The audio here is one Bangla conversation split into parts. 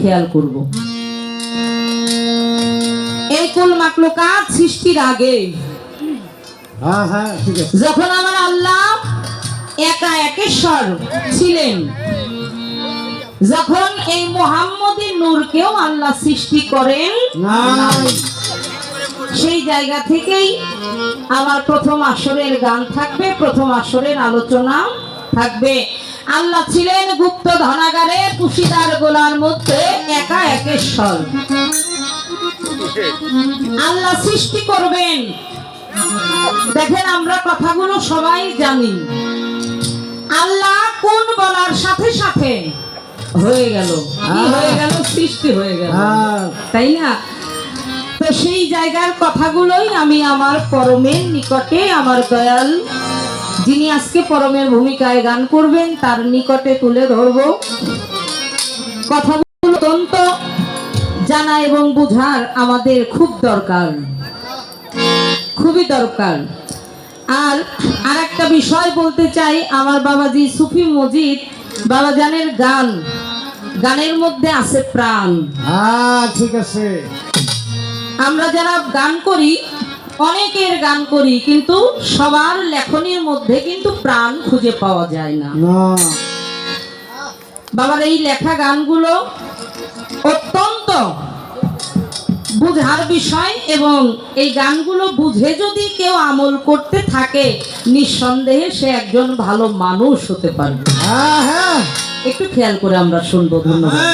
খেয়াল করব। এই কুল মাকলুকাত সৃষ্টির আগে। হ্যাঁ হ্যাঁ যখন আমার আল্লাহ একা একেশ্বর ছিলেন যখন এই মোহাম্মদী নূরকেও আল্লাহ সৃষ্টি করেন সেই জায়গা থেকেই আমার প্রথম আসরের গান থাকবে প্রথম আসরের আলোচনা থাকবে। আল্লাহ ছিলেন গুপ্ত ধনাগারে কুশিদার গোলার মধ্যে একা একেশ্বর। আল্লাহ সৃষ্টি করবেন। দেখেন আমরা কথাগুলো সবাই জানি। আল্লাহ কোন বলার সাথে সাথে হয়ে গেল। হয়ে গেল? সৃষ্টি হয়ে গেল। হ্যাঁ। তাই না? তো সেই জায়গার কথাগুলোই আমি আমার পরমের নিকটে আমার দয়াল যিনি আজকে পরমের ভূমিকায় গান করবেন তার নিকটে তুলে ধরব। কথাগুলো অত্যন্ত জানা এবং বোঝার আমাদের খুব দরকার। খুবই দরকার। আর আর একটা বিষয় বলতে চাই আমার বাবাজি সুফি মজিদ বাবা বাবাজানের গান। গানের মধ্যে আছে প্রাণ। হ্যাঁ ঠিক আছে। আমরা যারা গান করি অনেকের গান করি কিন্তু সবার লেখনীর মধ্যে কিন্তু প্রাণ খুঁজে পাওয়া যায় না। বাবার এই লেখা গানগুলো অত্যন্ত বুঝার বিষয় এবং এই গানগুলো বুঝে যদি কেউ আমল করতে থাকে নিঃসন্দেহে সে একজন ভালো মানুষ হতে পারবে। হ্যাঁ হ্যাঁ। একটু খেয়াল করে আমরা শুনব ধন্যবাদ।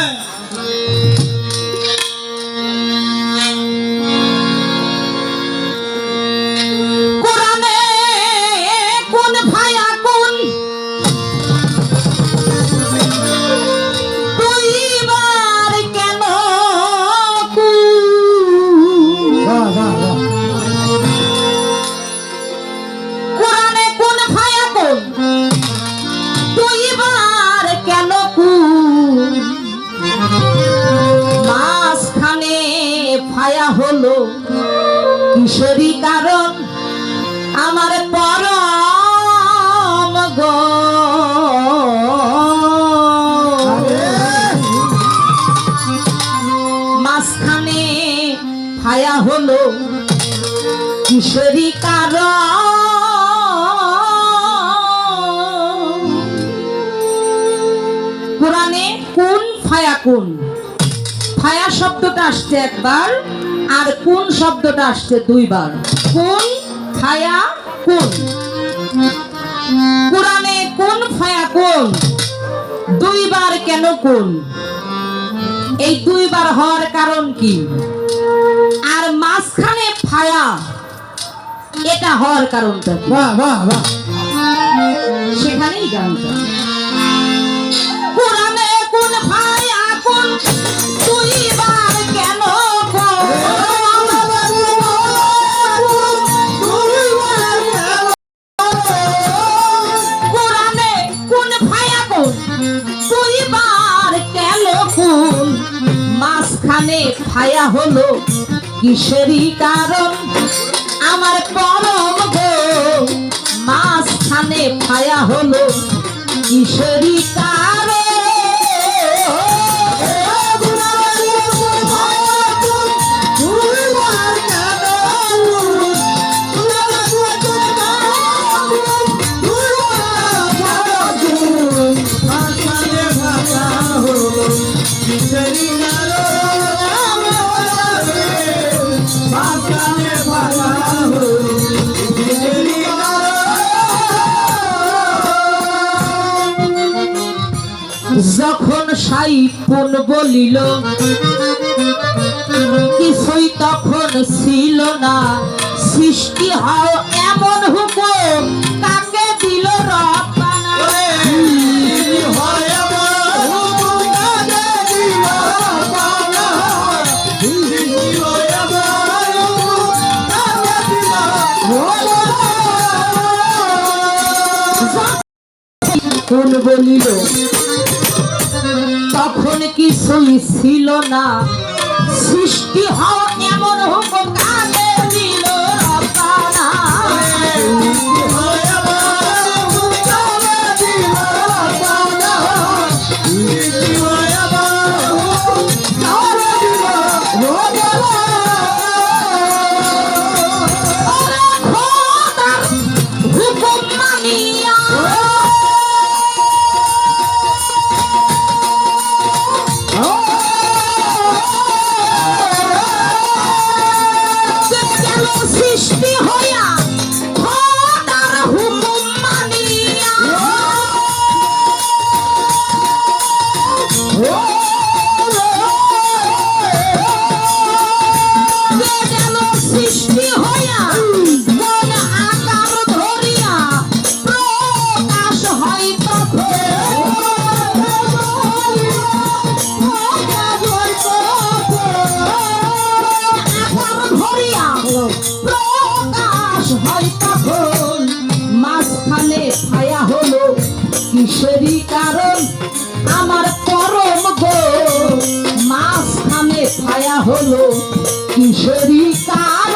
কিশোরী কারণ আমার পরম গো। মাঝখানে ফায়া হলো কিশোরী কারণ। কোরআনে কোন ফায়া কোন? ফায়া শব্দটা আসছে একবার। আর কোন শব্দটা আসছে দুইবার? কোন ফায়া কোন? কোরআনে কোন ফায়া কোন? দুইবার কেন কোন? এই দুইবার হওয়ার কারণ কি? আর মাঝখানে ফায়া এটা হওয়ার কারণটা? বাহ বাহ বাহ। সেখানেই গানটা। ফায়া হলো কিসেরই কারণ? আমার পরম গো মাঝখানে ছায়া হলো কিসেরই কারণ? যখন সাই সাইপুন বলিল কিছুই তখন ছিল না। সৃষ্টি হও এমন হুকুম কাকে দিল কোন বলিল কিছুই ছিল না। সৃষ্টি হওয়া এমন হোক কাকে কারণ আমার পরম গো। মাঝখানে ছায়া হলো কিশোরী এই,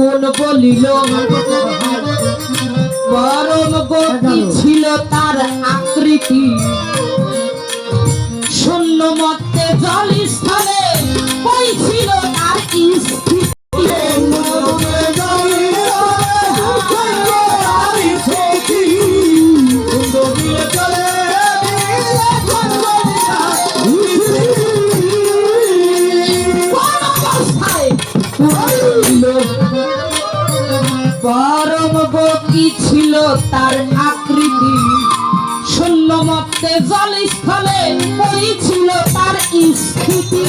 কোন বলিল পরম গতি ছিল তার আকৃতি। শূন্য মতে জল স্থলে কই ছিল তার স্থিতি গতি ছিল তার আকৃতি। শূন্য মতে জল স্থলে ছিল তার স্থিতি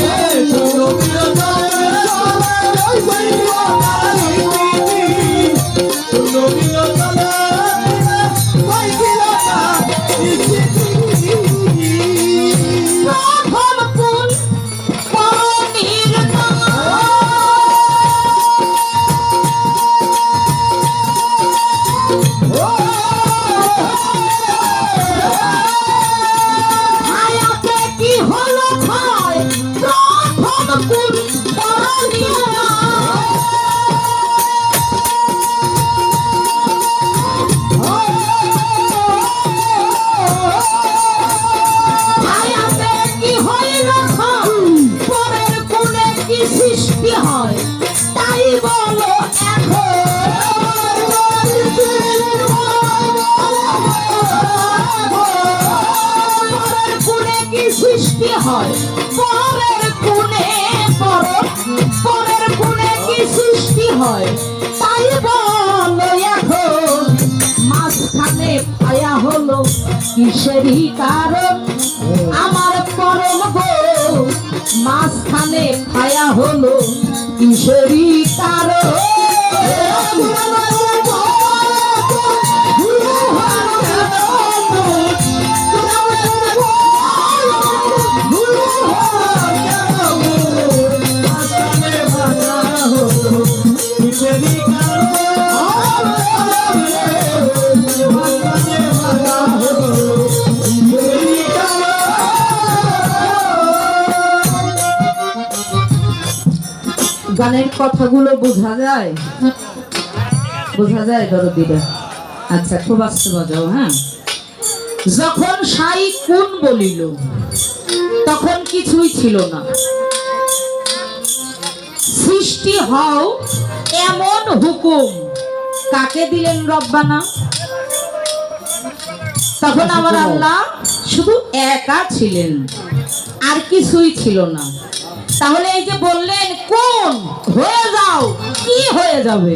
হয়। তাই বলো এখন, মাঝখানে পায়া হলো কিসেরই কারণ? আমার পরম গো মাঝখানে পায়া হলো কিসেরই কারণ? গানের কথাগুলো বোঝা যায়? বোঝা যায় দরদিরা আচ্ছা খুব আসতে বাজাও হ্যাঁ? যখন সাই কোন বলিল, তখন কিছুই ছিল না। সৃষ্টি হও এমন হুকুম। কাকে দিলেন রব্বানা? তখন আমার আল্লাহ শুধু একা ছিলেন, আর কিছুই ছিল না। তাহলে এই যে বললেন কোন হয়ে যাও, কি হয়ে যাবে?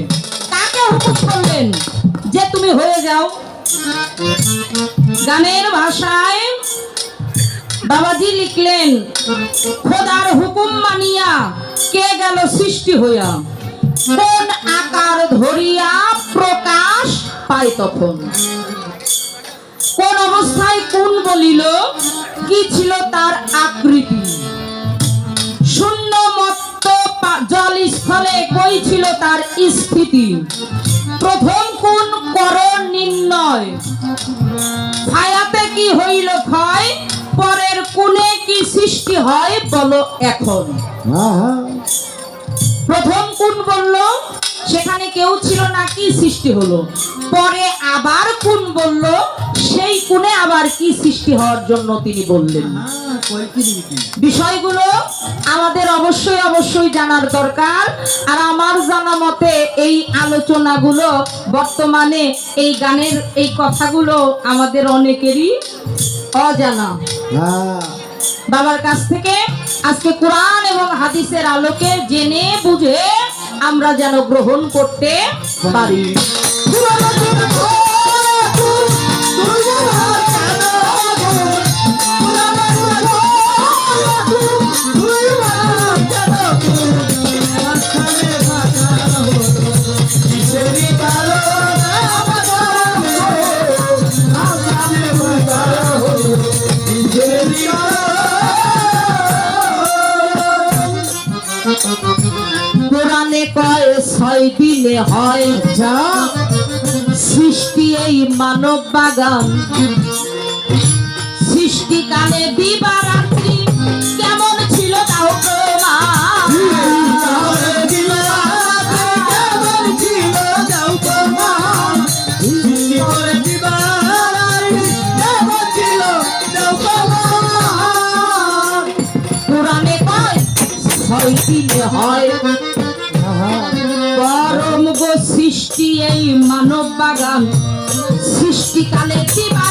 কাকে হুকুম করলেন? যে তুমি হয়ে যাও। গানের ভাষায় বাবাজি লিখলেন, খোদার হুকুম মানিয়া কে গেল সৃষ্টি হইয়া? কোন আকার ধরিয়া প্রকাশ পায় তখন? কোন অবস্থায় কোন বলিল, কি ছিল তার আকৃতি? শূন্য জল স্থলে কই ছিল তার স্থিতি। প্রথম কোন করণ নির্ণয়? ছায়াতে কি হইল ক্ষয়? পরের কোণে কি সৃষ্টি হয় বলো এখন। হ্যাঁ হ্যাঁ। প্রথম কোন বলল? সেখানে কেউ ছিল না কি সৃষ্টি হলো? পরে আবার কোন বলল সেই কোণে আবার কি সৃষ্টি হওয়ার জন্য তিনি বললেন। বিষয়গুলো আমাদের অবশ্যই অবশ্যই জানার দরকার আর আমার জানা মতে এই আলোচনাগুলো বর্তমানে এই গানের এই কথাগুলো আমাদের অনেকেরই অজানা। হ্যাঁ। বাবার কাছ থেকে আজকে কোরআন এবং হাদিসের আলোকে জেনে বুঝে আমরা যেন গ্রহণ করতে পারি। কোরআনে সৃষ্টি সৃষ্টিকালে দিবারাত্রি মানব বাগান সৃষ্টিকালে দিবারাত্রি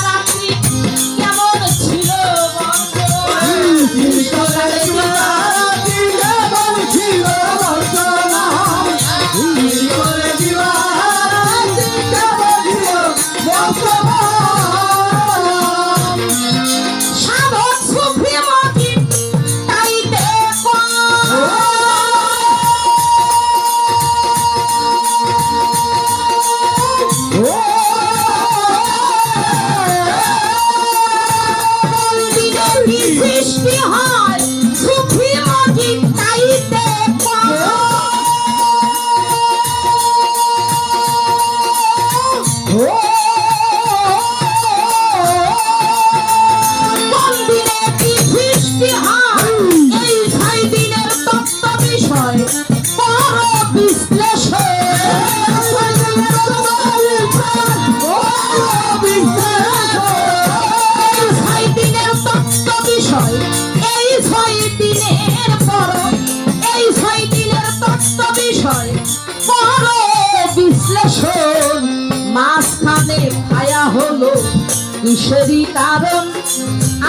কিসেরই কারণ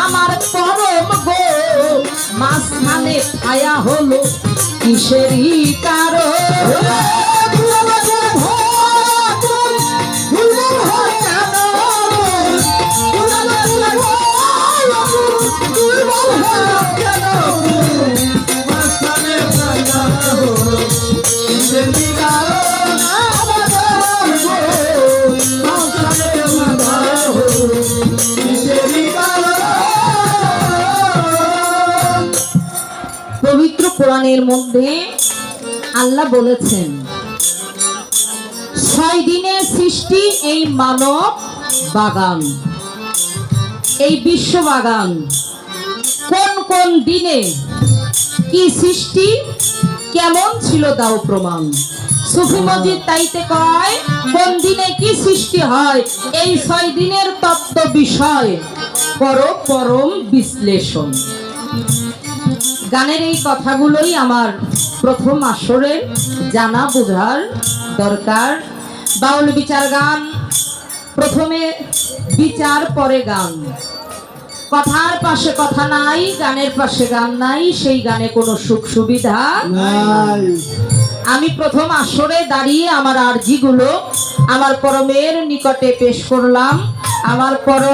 আমার পরম গো মাঝখানে ছায়া হলো কিসেরই কারণ? পবিত্র কোরআনের মধ্যে আল্লাহ বলেছেন, ছয় দিনের সৃষ্টি এই মানব বাগান। এই বিশ্ব বাগান, কোন কোন দিনে কি সৃষ্টি, কেমন ছিল তাও প্রমাণ। সুফি মজিদ তাইতে কয়, কোন দিনে কি সৃষ্টি হয়, এই ছয় দিনের তত্ত্ব বিষয় পর পরম বিশ্লেষণ। গানের এই কথাগুলোই আমার প্রথম আসরে জানা বোঝার দরকার। বাউল বিচার গান প্রথমে বিচার পরে গান। কথার পাশে কথা নাই গানের পাশে গান নাই সেই গানে কোনো সুখ সুবিধা আমি প্রথম আসরে দাঁড়িয়ে আমার আর্জিগুলো আমার পরমের নিকটে পেশ করলাম। আমার পরম